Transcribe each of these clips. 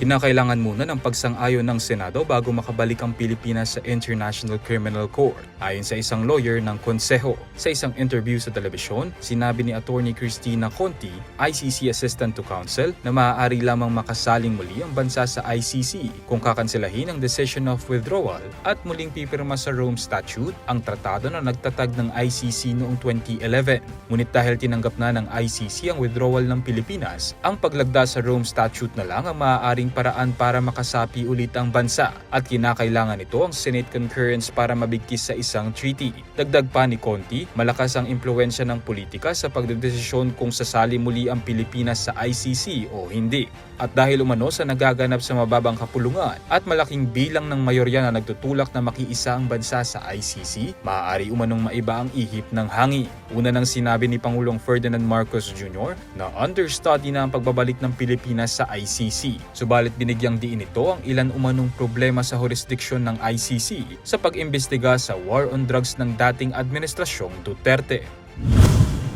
Kinakailangan muna ng pagsang-ayon ng Senado bago makabalik ang Pilipinas sa International Criminal Court. Ayon sa isang lawyer ng Konseho, sa isang interview sa telebisyon, sinabi ni Attorney Christina Conti, ICC Assistant to Counsel, na maaari lamang makasaling muli ang bansa sa ICC kung kakanselahin ang decision of withdrawal at muling pipirma sa Rome Statute ang tratado na nagtatag ng ICC noong 2011. Ngunit dahil tinanggap na ng ICC ang withdrawal ng Pilipinas, ang paglagda sa Rome Statute na lang ang maaaring paraan para makasapi ulit ang bansa at kinakailangan nito ang Senate concurrence para mabigkis sa isang treaty. Dagdag pa ni Conti, malakas ang impluensya ng politika sa pagdedesisyon kung sasali muli ang Pilipinas sa ICC o hindi. At dahil umano sa nagaganap sa mababang kapulungan at malaking bilang ng mayorya na nagtutulak na makiisa ang bansa sa ICC, maaari umanong maiba ang ihip ng hangi. Una nang sinabi ni Pangulong Ferdinand Marcos Jr. na understudy na ang pagbabalik ng Pilipinas sa ICC. Subalit binigyang diin ito ang ilan umanong problema sa jurisdiksyon ng ICC sa pag-imbestiga sa war on drugs ng dating administrasyong Duterte.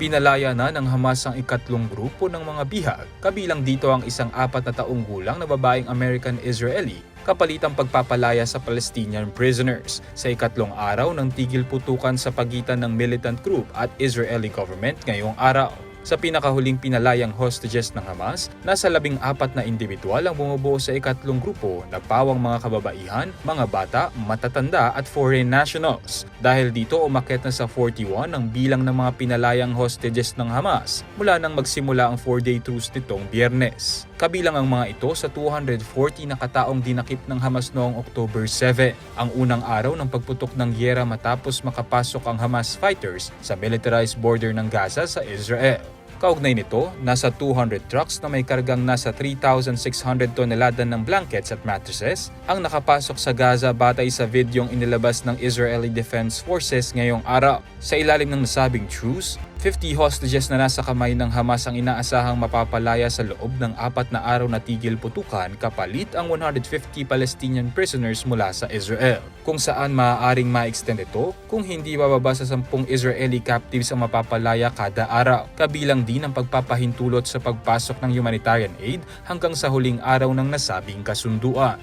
Pinalaya na ng Hamas ang ikatlong grupo ng mga bihag, kabilang dito ang isang apat na taong gulang na babaeng American-Israeli kapalit ang pagpapalaya sa Palestinian prisoners sa ikatlong araw ng tigil putukan sa pagitan ng militant group at Israeli government ngayong araw. Sa pinakahuling pinalayang hostages ng Hamas, nasa labing apat na individual ang bumubuo sa ikatlong grupo na pawang mga kababaihan, mga bata, matatanda at foreign nationals. Dahil dito umakyat na sa 41 ang bilang ng mga pinalayang hostages ng Hamas mula nang magsimula ang 4-day truce nitong biyernes. Kabilang ang mga ito sa 240 na kataong dinakip ng Hamas noong October 7, ang unang araw ng pagputok ng gyera matapos makapasok ang Hamas fighters sa militarized border ng Gaza sa Israel. Kaugnay nito, nasa 200 trucks na may kargang nasa 3,600 tonelada ng blankets at mattresses ang nakapasok sa Gaza batay sa videong inilabas ng Israeli Defense Forces ngayong araw. Sa ilalim ng nasabing truce, 50 hostages na nasa kamay ng Hamas ang inaasahang mapapalaya sa loob ng apat na araw na tigil putukan kapalit ang 150 Palestinian prisoners mula sa Israel, kung saan maaaring ma-extend ito kung hindi bababa sa 10 Israeli captives ang mapapalaya kada araw, kabilang din ang pagpapahintulot sa pagpasok ng humanitarian aid hanggang sa huling araw ng nasabing kasunduan.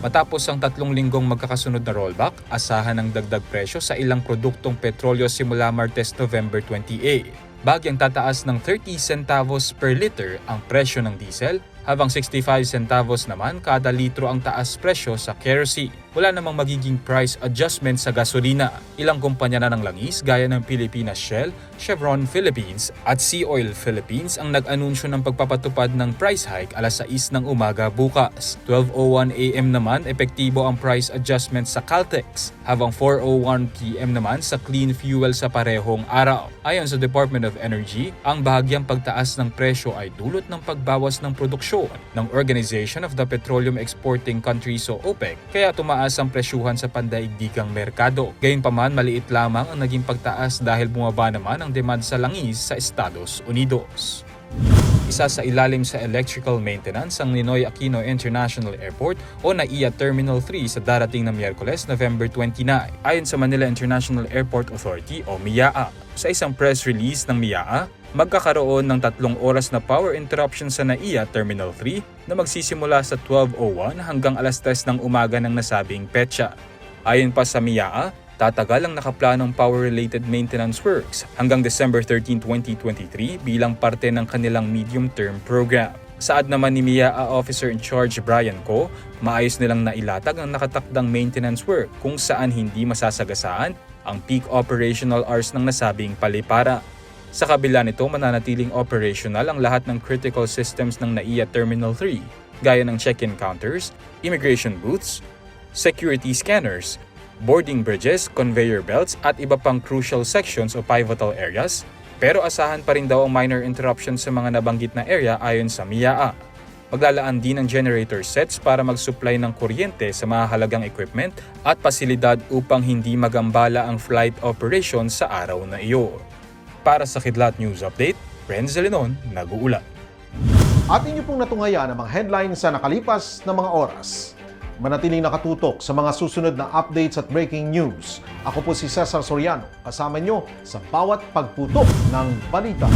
Matapos ang tatlong linggong magkakasunod na rollback, asahan ng dagdag presyo sa ilang produktong petrolyo simula Martes November 28. Bagyang tataas ng 30 centavos per liter ang presyo ng diesel, habang 65 centavos naman kada litro ang taas presyo sa kerosene. Wala namang magiging price adjustment sa gasolina. Ilang kumpanya na ng langis gaya ng Pilipinas Shell, Chevron Philippines at Sea Oil Philippines ang nag-anunsyo ng pagpapatupad ng price hike alas 6 ng umaga bukas. 12.01 AM naman epektibo ang price adjustment sa Caltex, habang 4.01 PM naman sa clean fuel sa parehong araw. Ayon sa Department of Energy, ang bahagyang pagtaas ng presyo ay dulot ng pagbawas ng produksyon ng Organization of the Petroleum Exporting Countries o OPEC, kaya tumaas ang presyuhan sa pandaigdigang merkado. Gayunpaman, maliit lamang ang naging pagtaas dahil bumaba naman ang demand sa langis sa Estados Unidos. Isa sa ilalim sa electrical maintenance ang Ninoy Aquino International Airport o NAIA Terminal 3 sa darating na Miyerkules, November 29, ayon sa Manila International Airport Authority o MIAA. Sa isang press release ng MIAA, magkakaroon ng tatlong oras na power interruption sa NAIA Terminal 3 na magsisimula sa 12.01 hanggang alas 3 ng umaga ng nasabing petsa. Ayon pa sa MIAA, tatagal ang nakaplanong power-related maintenance works hanggang December 13, 2023 bilang parte ng kanilang medium-term program. Saad naman ni MIAA Officer in Charge Brian Ko, maayos nilang nailatag ang nakatakdang maintenance work kung saan hindi masasagasaan ang peak operational hours ng nasabing palipara. Sa kabila nito, mananatiling operational ang lahat ng critical systems ng NAIA Terminal 3, gaya ng check-in counters, immigration booths, security scanners, boarding bridges, conveyor belts at iba pang crucial sections o pivotal areas, pero asahan pa rin daw ang minor interruptions sa mga nabanggit na area ayon sa MIAA. Maglalaan din ng generator sets para mag-supply ng kuryente sa mahalagang equipment at pasilidad upang hindi magambala ang flight operation sa araw na iyon. Para sa Kidlat News Update, Renz Zelenon, nag-uula. At inyo pong natunghaya ng mga headlines sa nakalipas na mga oras. Manatiling nakatutok sa mga susunod na updates at breaking news. Ako po si Cesar Soriano, kasama nyo sa bawat pagputok ng balita.